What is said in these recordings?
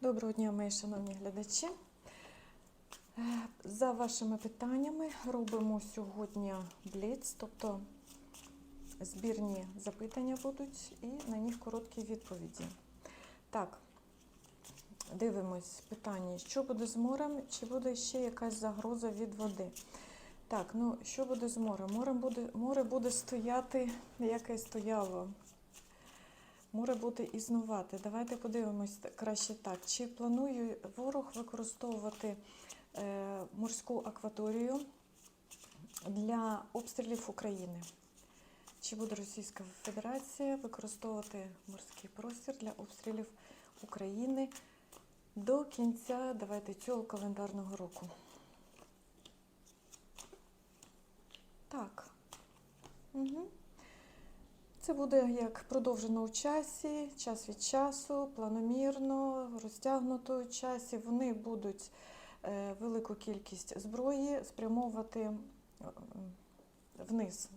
Доброго дня, мої шановні глядачі. Е, За вашими питаннями робимо сьогодні бліц, тобто збірні запитання будуть і на них короткі відповіді. Так, дивимось питання, що буде з морем, чи буде ще якась загроза від води. Так, ну що буде з морем? Море буде, море буде стояти, яке стояло. Море буде існувати. Давайте подивимось краще так. Чи планує ворог використовувати е, морську акваторію для обстрілів України? Чи буде Російська Федерація використовувати морський простір для обстрілів України до кінця давайте, цього календарного року? Так. Угу. Це буде як продовжено у часі, час від часу, планомірно, розтягнуто у часі. Вони будуть е, велику кількість зброї спрямовувати е, вниз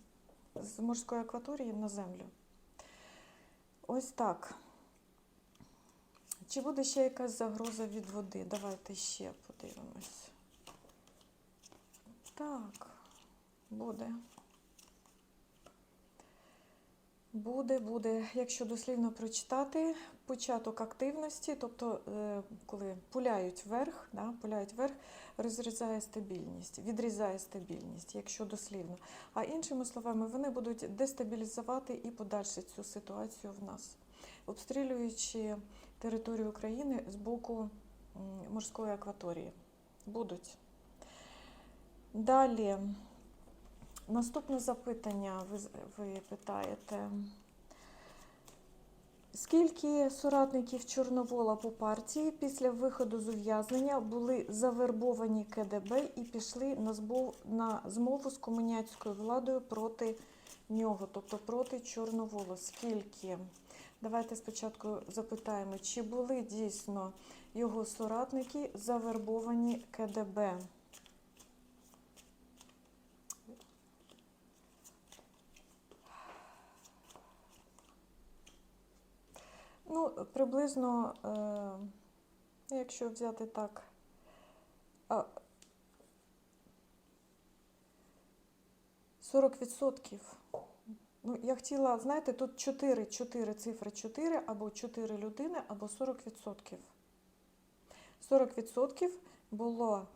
з морської акваторії на землю. Ось так. Чи буде ще якась загроза від води? Давайте ще подивимось. Так, буде. Буде, буде, якщо дослівно прочитати, початок активності, тобто е, коли пуляють вверх, да, пуляють вверх, розрізає стабільність, відрізає стабільність, якщо дослівно. А іншими словами, вони будуть дестабілізувати і подальше цю ситуацію в нас, обстрілюючи територію України з боку морської акваторії. Будуть. Далі. Наступне запитання ви, ви питаєте. Скільки соратників Чорновола по партії після виходу з ув'язнення були завербовані КДБ і пішли на, збов, на змову з комуняцькою владою проти нього, тобто проти Чорновола? Скільки? Давайте спочатку запитаємо, чи були дійсно його соратники завербовані КДБ? Ну, приблизно, е, якщо взяти так, а, 40%. Ну, я хотіла, знаєте, тут 4, 4 цифри 4, або 4 людини, або 40%. 40% було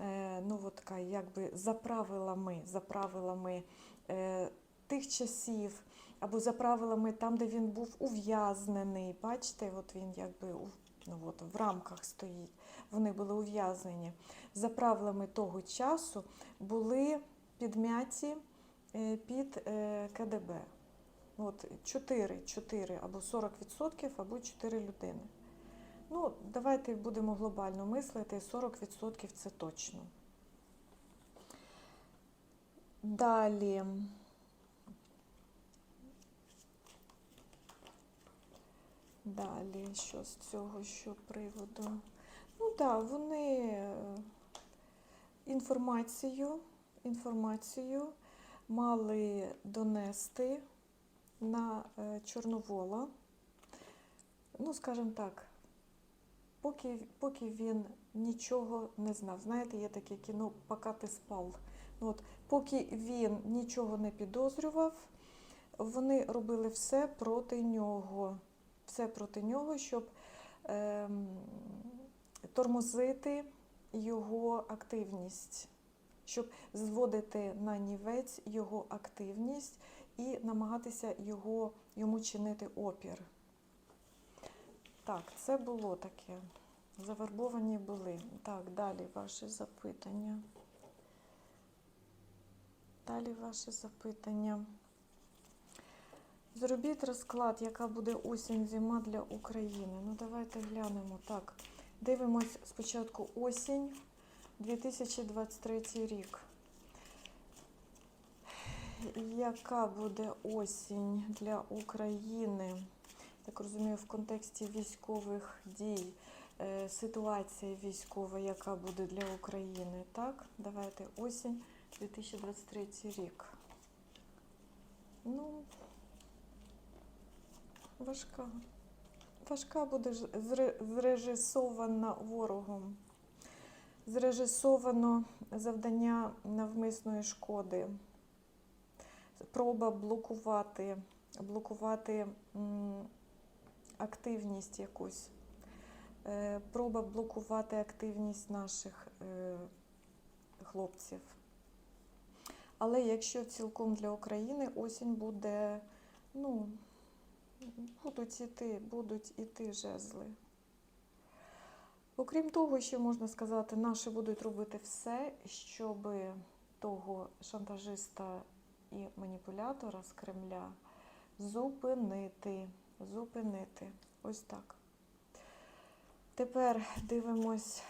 е, ну, от така, якби за правилами, за правилами е, тих часів, або за правилами там, де він був ув'язнений. Бачите, от він якби ну, от, в рамках стоїть. Вони були ув'язнені. За правилами того часу були підмяті е, під е, КДБ. От 4, 4 або 40%, або 4 людини. Ну, давайте будемо глобально мислити, 40% це точно. Далі. Далі, що з цього, що приводу? Ну так, вони е, інформацію, інформацію мали донести на е, Чорновола. Ну, скажімо так, поки, поки він нічого не знав. Знаєте, є таке кіно «Поки ти спав. Ну, от, поки він нічого не підозрював, вони робили все проти нього. Все проти нього, щоб ем, тормозити його активність, щоб зводити на нівець його активність і намагатися його, йому чинити опір. Так, це було таке. Завербовані були. Так, далі ваші запитання. Далі ваші запитання. Зробіть розклад, яка буде осінь зима для України. Ну, давайте глянемо. Так, дивимось спочатку осінь 2023 рік. Яка буде осінь для України? Так розумію, в контексті військових дій, е, ситуація військова, яка буде для України. Так, давайте осінь 2023 рік. Ну, важка. важка буде зрежисована ворогом. Зрежисовано завдання навмисної шкоди. Проба блокувати, блокувати активність якусь. Е, Проба блокувати активність наших е, хлопців. Але якщо цілком для України осінь буде, ну, будуть іти, будуть іти жезли. Окрім того, що можна сказати, наші будуть робити все, щоб того шантажиста і маніпулятора з Кремля зупинити. Зупинити. Ось так. Тепер дивимось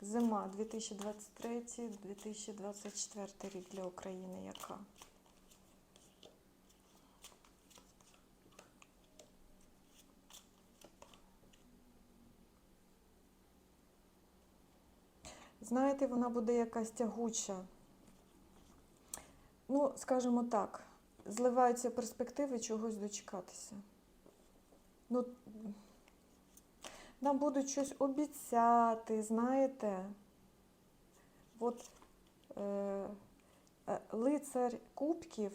зима 2023-2024 рік для України яка. Знаєте, вона буде якась тягуча. Ну, скажімо так, зливаються перспективи чогось дочекатися. Ну, нам будуть щось обіцяти, знаєте. От е, е, лицар кубків,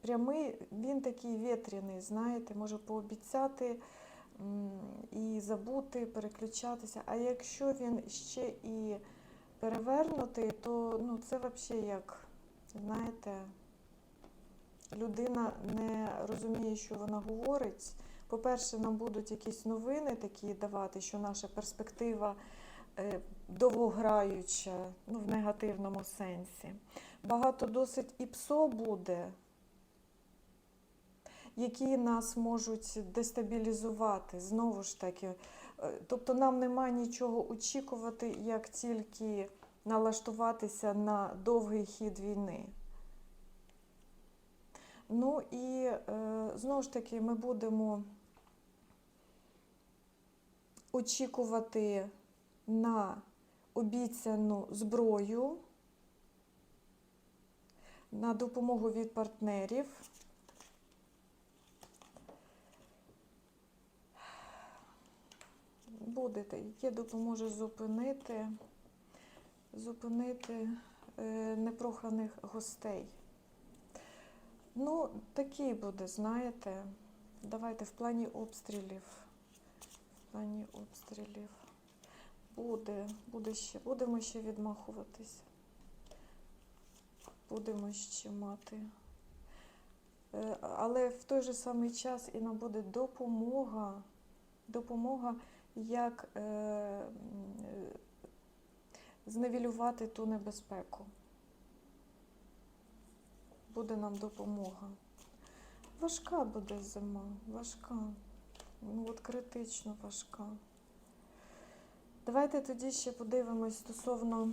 прямий, він такий вітряний, знаєте, може пообіцяти і забути, переключатися. А якщо він ще і перевернутий, то ну, це взагалі як, знаєте, людина не розуміє, що вона говорить. По-перше, нам будуть якісь новини такі давати, що наша перспектива е, довгограюча, ну, в негативному сенсі. Багато досить і псо буде, які нас можуть дестабілізувати. Знову ж таки, тобто нам нема нічого очікувати, як тільки налаштуватися на довгий хід війни. Ну і е, знову ж таки ми будемо очікувати на обіцяну зброю, на допомогу від партнерів. Буде, яке допоможе зупинити, зупинити е, непроханих гостей. Ну, такий буде, знаєте. Давайте в плані обстрілів. В плані обстрілів. Буде, буде ще. Будемо ще відмахуватись. Будемо ще мати. Е, Але в той же самий час і нам буде допомога. Допомога, як е, зневілювати ту небезпеку буде нам допомога. Важка буде зима, важка. Ну от критично важка. Давайте тоді ще подивимось стосовно,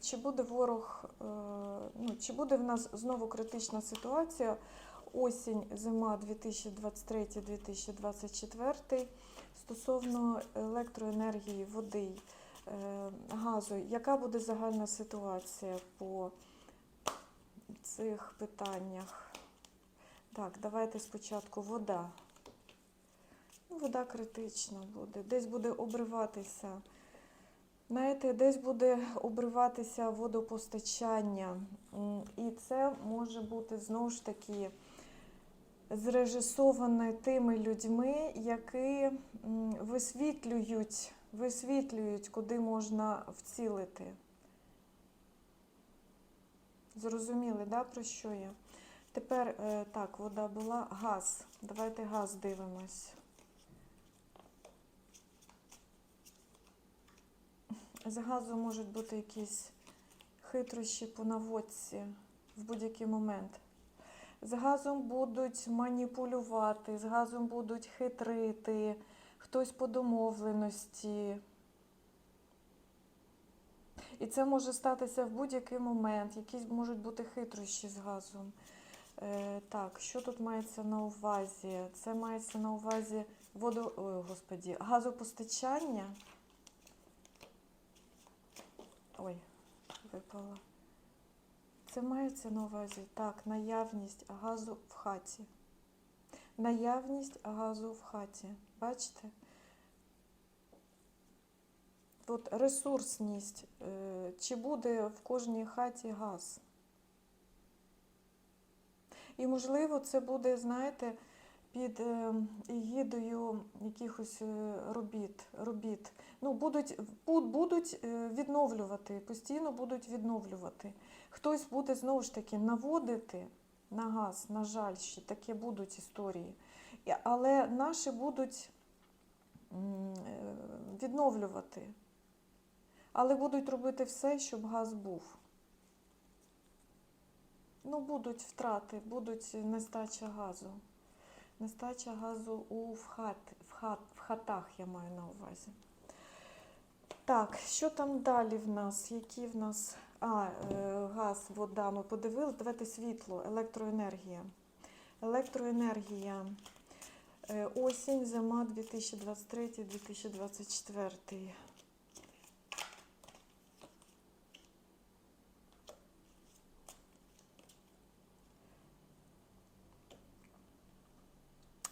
чи буде ворог, е, ну, чи буде в нас знову критична ситуація осінь, зима 2023-2024 стосовно електроенергії, води, е, газу. Яка буде загальна ситуація по цих питаннях. Так, давайте спочатку вода. Ну, вода критична буде. Десь буде обриватися. Знаєте, десь буде обриватися водопостачання. І це може бути знову ж таки зрежисоване тими людьми, які висвітлюють, висвітлюють, куди можна вцілити. Зрозуміли, да, про що я? Тепер е, так, вода була, газ. Давайте газ дивимось. З газу можуть бути якісь хитрощі по наводці в будь-який момент. З газом будуть маніпулювати, з газом будуть хитрити, хтось по домовленості. І це може статися в будь-який момент. Якісь можуть бути хитрощі з газом. Е, так, що тут мається на увазі? Це мається на увазі водо... Ой, господі, газопостачання. Ой, випала. Це мається на увазі так, наявність газу в хаті. наявність газу в хаті. Бачите? От ресурсність. Е, Чи буде в кожній хаті газ? І, можливо, це буде, знаєте, під е, егідою якихось е, робіт. робіт. Ну, будуть, будуть відновлювати, постійно будуть відновлювати. Хтось буде знову ж таки наводити на газ, на жаль, ще таке будуть історії. Але наші будуть е, відновлювати. Але будуть робити все, щоб газ був. Ну, будуть втрати, будуть нестача газу. Нестача газу у в, хат, в, хат, в хатах, я маю на увазі. Так, що там далі в нас? Які в нас. А, е, газ, вода, ми подивилися. Давайте світло, електроенергія. Електроенергія. Е, осінь, зима 2023-2024.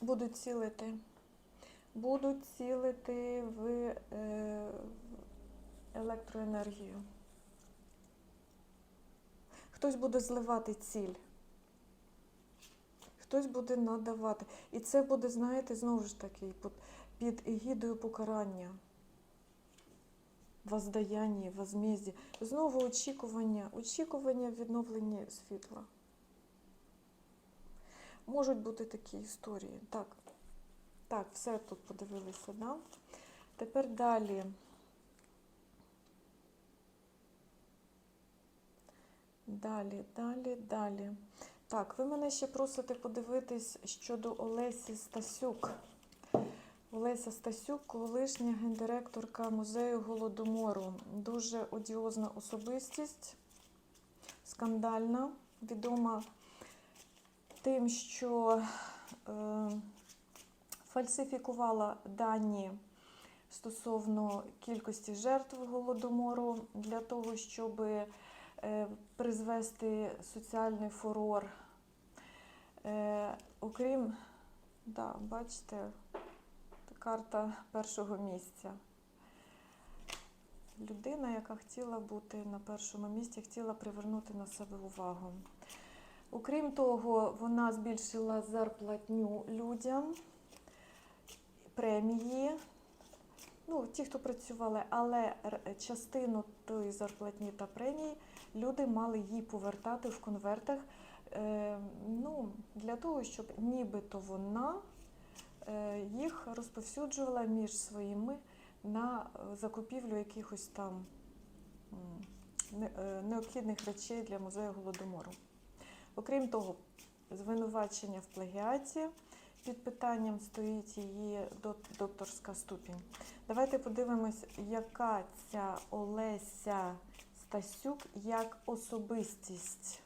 Будуть цілити. Будуть цілити в е, електроенергію. Хтось буде зливати ціль. Хтось буде надавати. І це буде, знаєте, знову ж таки, під, егідою покарання. Воздаяння, возмізді. Знову очікування, очікування відновлення світла. Можуть бути такі історії. Так, так, все тут подивилися, да? Тепер далі. Далі, далі, далі. Так, ви мене ще просите подивитись щодо Олесі Стасюк. Олеся Стасюк, колишня гендиректорка музею Голодомору. Дуже одіозна особистість, скандальна, відома тим, що е, фальсифікувала дані стосовно кількості жертв голодомору для того, щоб е, призвести соціальний фурор. Е, окрім, да, бачите, карта першого місця. Людина, яка хотіла бути на першому місці, хотіла привернути на себе увагу. Окрім того, вона збільшила зарплатню людям, премії. Ну, ті, хто працювали, але частину тої зарплатні та премії люди мали їй повертати в конвертах. Е, ну, для того, щоб нібито вона е, їх розповсюджувала між своїми на закупівлю якихось там е, необхідних речей для музею голодомору. Окрім того, звинувачення в плагіаті під питанням стоїть її докторська ступінь. Давайте подивимось, яка ця Олеся Стасюк як особистість.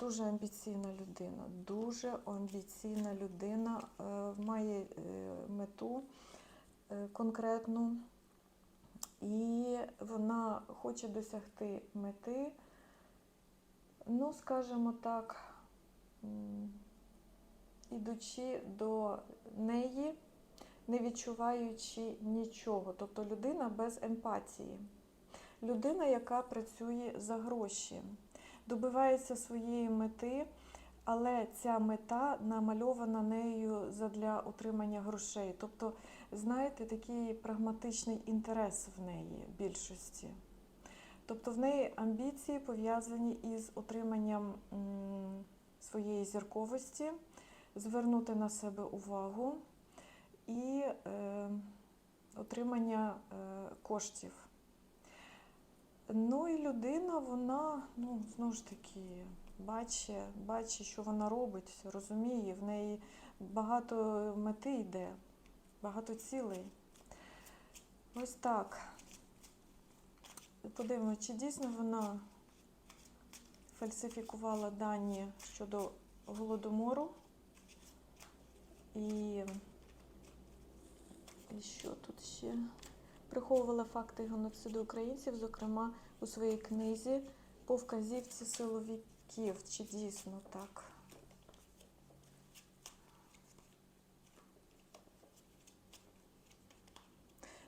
Дуже амбіційна людина, дуже амбіційна людина, е, має е, мету е, конкретну, і вона хоче досягти мети, ну, скажімо так, ідучи до неї, не відчуваючи нічого. Тобто людина без емпатії. Людина, яка працює за гроші, добивається своєї мети, але ця мета намальована нею задля отримання грошей. Тобто, знаєте, такий прагматичний інтерес в неї більшості. Тобто в неї амбіції пов'язані із отриманням своєї зірковості, звернути на себе увагу і е, отримання е, коштів. Ну і людина, вона, ну, знову ж таки, бачить, бачить, що вона робить, розуміє, в неї багато мети йде, багато цілей. Ось так. Подивимося, чи дійсно вона фальсифікувала дані щодо голодомору. І, і що тут ще? Приховувала факти геноциду українців, зокрема у своїй книзі по вказівці силовиків. чи дійсно так?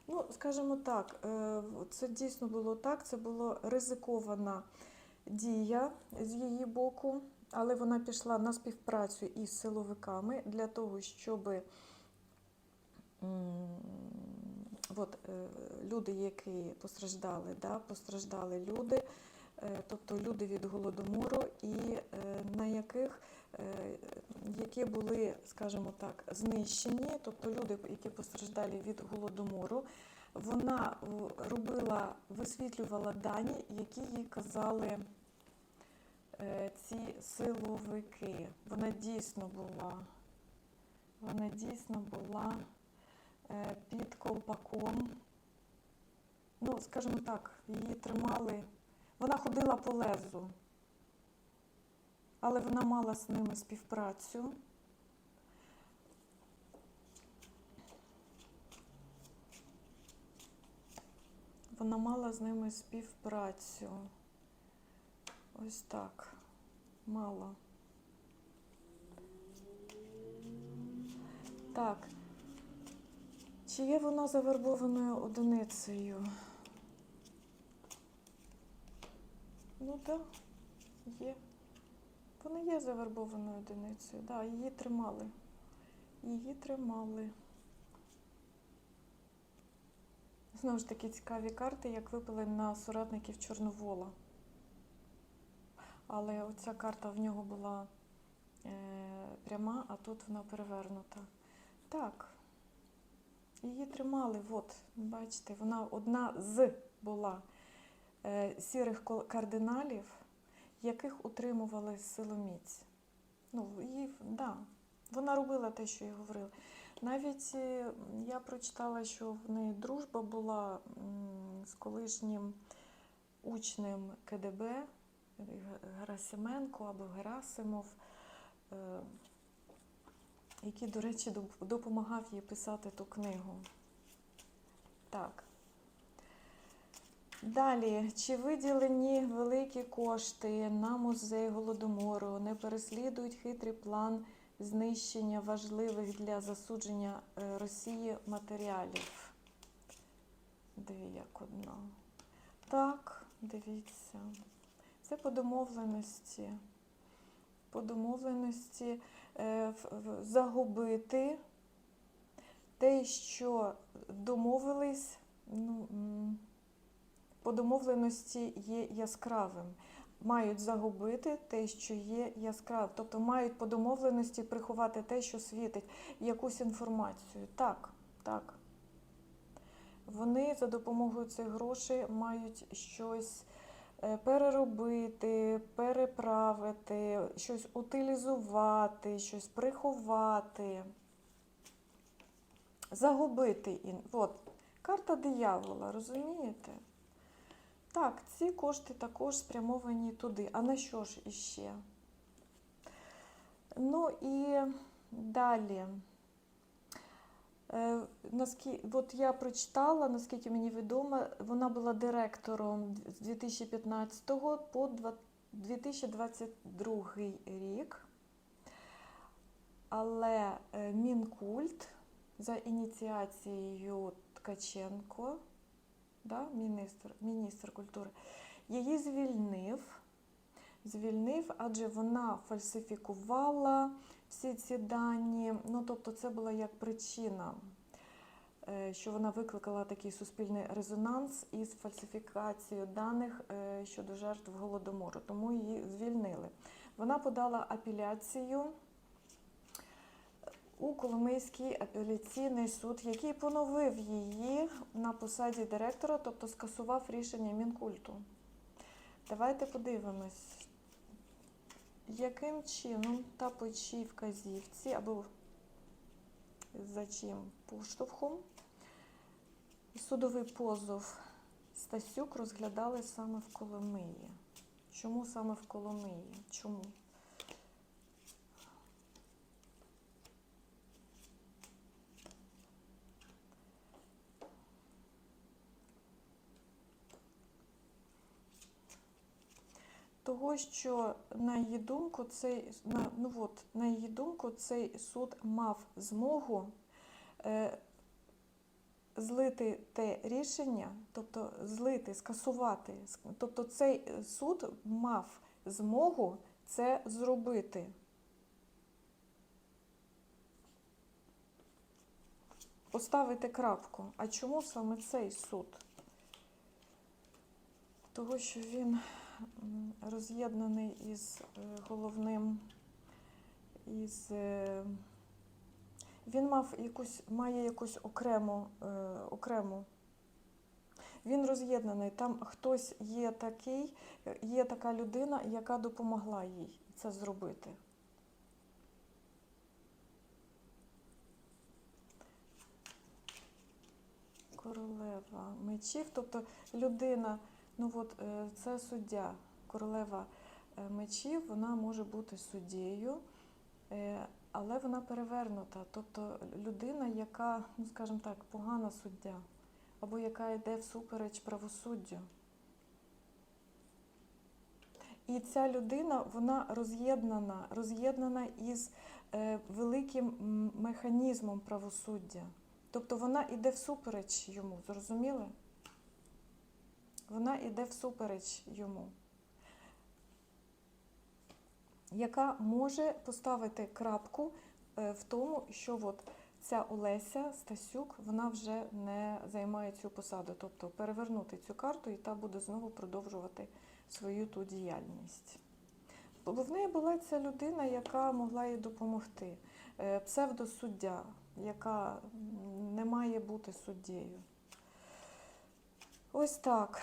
Ну, скажімо так, е, це дійсно було так, це була ризикована дія з її боку, але вона пішла на співпрацю із силовиками для того, щоб от, е, люди, які постраждали, да, постраждали люди, е, тобто люди від голодомору, і е, на яких які були, скажімо так, знищені, тобто люди, які постраждали від голодомору, вона робила, висвітлювала дані, які їй казали ці силовики. Вона дійсно була, вона дійсно була під колпаком. Ну, скажімо так, її тримали, вона ходила по лезу але вона мала з ними співпрацю. Вона мала з ними співпрацю. Ось так. Мала. Так. Чи є вона завербованою одиницею? Ну так, да, є. Вона є завербованою одиницею. Так, да, її тримали. Її тримали. Знову ж таки, цікаві карти, як випали на соратників Чорновола. Але оця карта в нього була е, пряма, а тут вона перевернута. Так, її тримали, от, бачите, вона одна з була е, сірих кардиналів яких утримували силоміць. Ну, її, да, Вона робила те, що я говорила. Навіть е, я прочитала, що в неї дружба була з колишнім учнем КДБ Герасименко або Герасимов, е, який, до речі, допомагав їй писати ту книгу. Так. Далі, чи виділені великі кошти на музей Голодомору, не переслідують хитрий план знищення важливих для засудження е, Росії матеріалів? Дві як одна. Так, дивіться. Це по домовленості. По домовленості загубити те, що домовились. ну, по домовленості є яскравим. Мають загубити те, що є яскравим. Тобто мають по домовленості приховати те, що світить, якусь інформацію. Так, так. Вони за допомогою цих грошей мають щось е, переробити, переправити, щось утилізувати, щось приховати, загубити. От, карта диявола, розумієте? Так, ці кошти також спрямовані туди. А на що ж іще? Ну і далі. Е, от я прочитала, наскільки мені відомо, вона була директором з 2015 по 2022 рік. Але е, Мінкульт за ініціацією Ткаченко да, міністр, міністр культури, її звільнив, звільнив, адже вона фальсифікувала всі ці дані. Ну, тобто, це була як причина, е, що вона викликала такий суспільний резонанс із фальсифікацією даних е, щодо жертв голодомору, тому її звільнили. Вона подала апеляцію у Коломийський апеляційний суд, який поновив її на посаді директора, тобто скасував рішення Мінкульту. Давайте подивимось, яким чином та по чій вказівці або за чим поштовхом судовий позов Стасюк розглядали саме в Коломиї. Чому саме в Коломиї? Чому? Того, що на її думку, цей на, ну от, на її думку, цей суд мав змогу е, злити те рішення, тобто злити, скасувати. Тобто цей суд мав змогу це зробити. Поставити крапку. А чому саме цей суд? Того, що він роз'єднаний із е, головним, із. е, Він мав якусь, має якусь окрему, е, окрему. Він роз'єднаний. Там хтось є такий, є така людина, яка допомогла їй це зробити. Королева мечів, тобто людина, ну от е, це суддя, королева е, мечів, вона може бути суддєю, е, але вона перевернута. Тобто людина, яка, ну скажімо так, погана суддя, або яка йде всупереч правосуддю. І ця людина, вона роз'єднана, роз'єднана із е, великим механізмом правосуддя. Тобто вона йде всупереч йому, зрозуміли? Вона йде всупереч йому, яка може поставити крапку е, в тому, що от ця Олеся Стасюк вона вже не займає цю посаду, тобто перевернути цю карту, і та буде знову продовжувати свою ту діяльність. Бо в неї була ця людина, яка могла їй допомогти. Е, Псевдосуддя, яка не має бути суддєю. Ось так.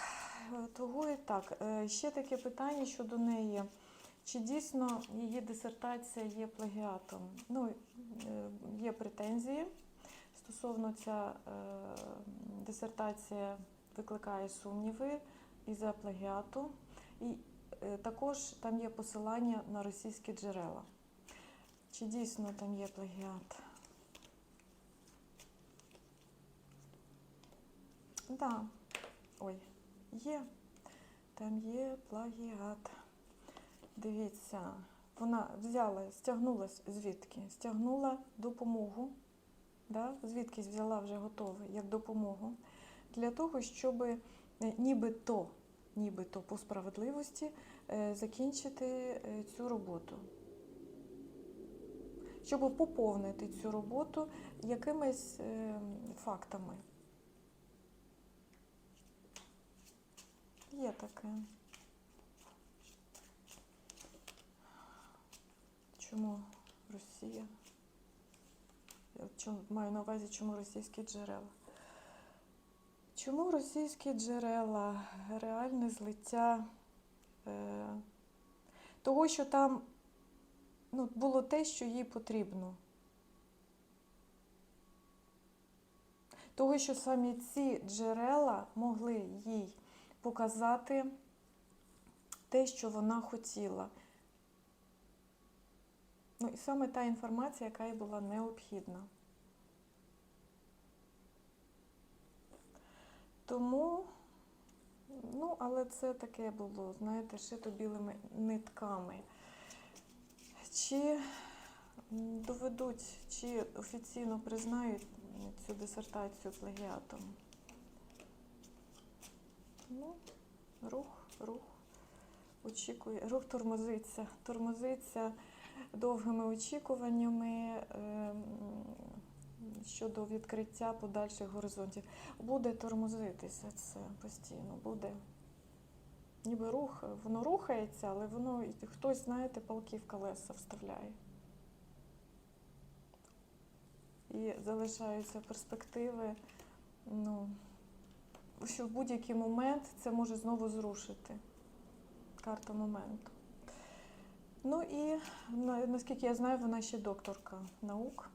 Е, Того і так. Е, Ще таке питання щодо неї. Чи дійсно її дисертація є плагіатом? Ну, е, є претензії стосовно ця дисертація викликає сумніви із-за плагіату. І також там є посилання на російські джерела. Чи дійсно там є плагіат? Так, да. Ой, є. Там є плагіат. Дивіться, вона взяла, стягнулась звідки? Стягнула допомогу. Да? Звідки взяла вже готове, як допомогу. Для того, щоб е, нібито, нібито по справедливості е, закінчити е, цю роботу. Щоб поповнити цю роботу якимись е, фактами. Є таке. Чому Росія? Я маю на увазі, чому російські джерела? Чому російські джерела? Реальне злиття е, того, що там ну, було те, що їй потрібно. Того, що самі ці джерела могли їй показати те, що вона хотіла. Ну і саме та інформація, яка їй була необхідна. Тому, ну, але це таке було, знаєте, шито білими нитками. Чи доведуть, чи офіційно признають цю дисертацію плагіатом? Ну, рух, рух. Очікує, рух тормозиться, тормозиться довгими очікуваннями ем, щодо відкриття подальших горизонтів. Буде тормозитися це постійно, буде. Ніби рух, воно рухається, але воно хтось, знаєте, палки в колеса вставляє. І залишаються перспективи, ну, що в будь-який момент це може знову зрушити. Карта моменту. Ну і наскільки я знаю, вона ще докторка наук.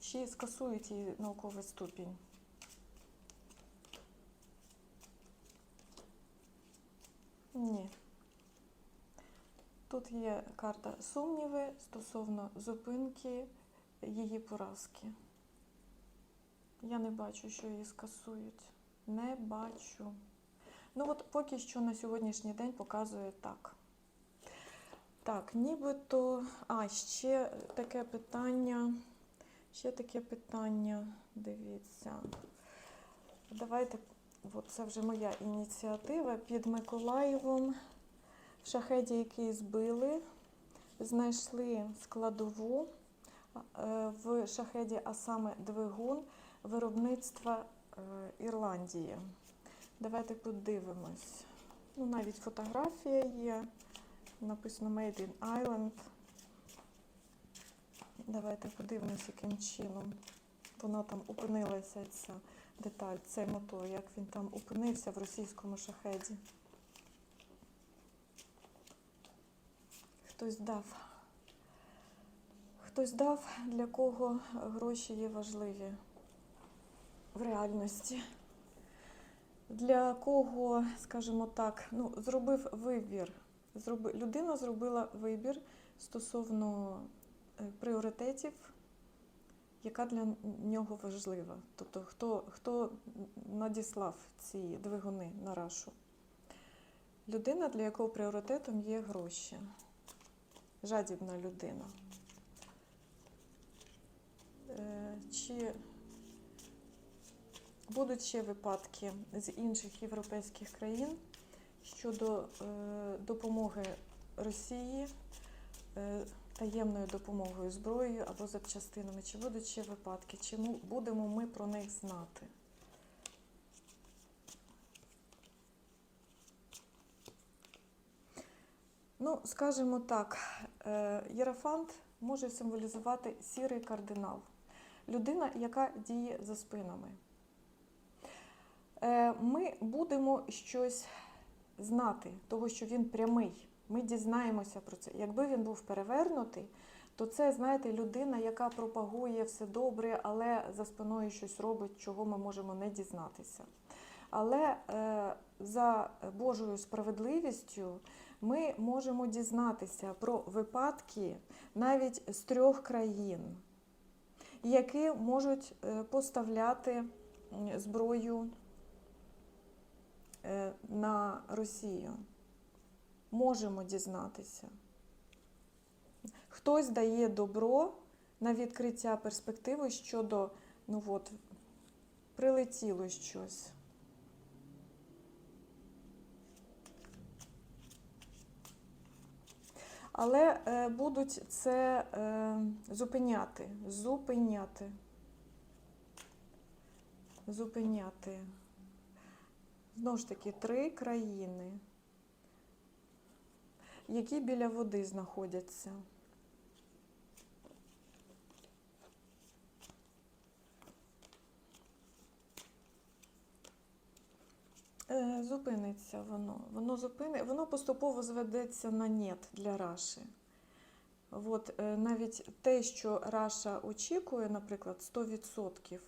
Чи скасують її науковий ступінь? Ні. Тут є карта сумніви стосовно зупинки її поразки. Я не бачу, що її скасують. Не бачу. Ну от поки що на сьогоднішній день показує так. Так, нібито. А, ще таке питання. Ще таке питання. Дивіться. Давайте, от це вже моя ініціатива. Під Миколаєвом в шахеді, який збили, знайшли складову е, в шахеді, а саме двигун виробництва Ірландії. Давайте подивимось. Ну, навіть фотографія є. Написано Made in Ireland. Давайте подивимось, яким чином вона там опинилася, ця деталь, цей мотор, як він там опинився в російському шахеді. Хтось дав. Хтось дав, для кого гроші є важливі в реальності. Для кого, скажімо так, ну, зробив вибір. Зроби, людина зробила вибір стосовно е, пріоритетів, яка для нього важлива. Тобто, хто, хто надіслав ці двигуни на рашу? Людина, для якого пріоритетом є гроші. Жадібна людина. Е, Чи будуть ще випадки з інших європейських країн щодо е, допомоги Росії е, таємною допомогою зброєю або запчастинами? Чи будуть ще випадки? Чи будемо ми про них знати? Ну, скажімо так, е, Єрафант може символізувати сірий кардинал. Людина, яка діє за спинами. Е, Ми будемо щось знати, того, що він прямий. Ми дізнаємося про це. Якби він був перевернутий, то це, знаєте, людина, яка пропагує все добре, але за спиною щось робить, чого ми можемо не дізнатися. Але е, за Божою справедливістю ми можемо дізнатися про випадки навіть з трьох країн, які можуть е, поставляти зброю на Росію. Можемо дізнатися. Хтось дає добро на відкриття перспективи щодо, ну от, прилетіло щось. Але е, будуть це е, зупиняти, зупиняти. Зупиняти. Знову ж таки, три країни, які біля води знаходяться. Е, Зупиниться воно. Воно зупини... воно поступово зведеться на нет для Раші. От, е, навіть те, що Раша очікує, наприклад, 100%,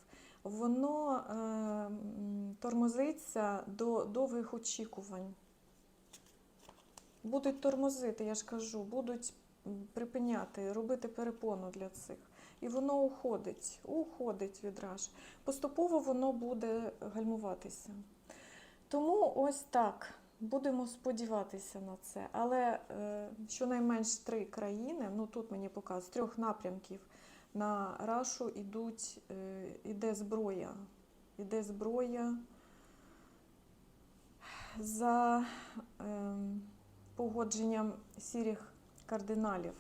воно е, тормозиться до довгих очікувань. Будуть тормозити, я ж кажу, будуть припиняти, робити перепону для цих. І воно уходить, уходить від. Поступово воно буде гальмуватися. Тому ось так. Будемо сподіватися на це. Але е, щонайменш три країни, ну тут мені показують, з трьох напрямків на Рашу ідуть, е, іде зброя. Іде зброя за е, погодженням сірих кардиналів.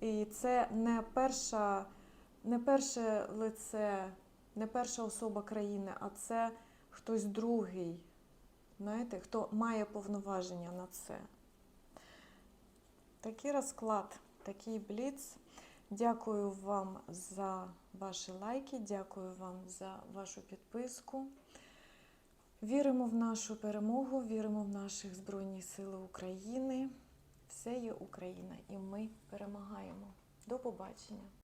І це не перша, не перше лице, не перша особа країни, а це хтось другий. Знаєте, хто має повноваження на це. Такий розклад, такий бліц. Дякую вам за ваші лайки, дякую вам за вашу підписку. Віримо в нашу перемогу, віримо в наші Збройні Сили України. Все є Україна, і ми перемагаємо. До побачення!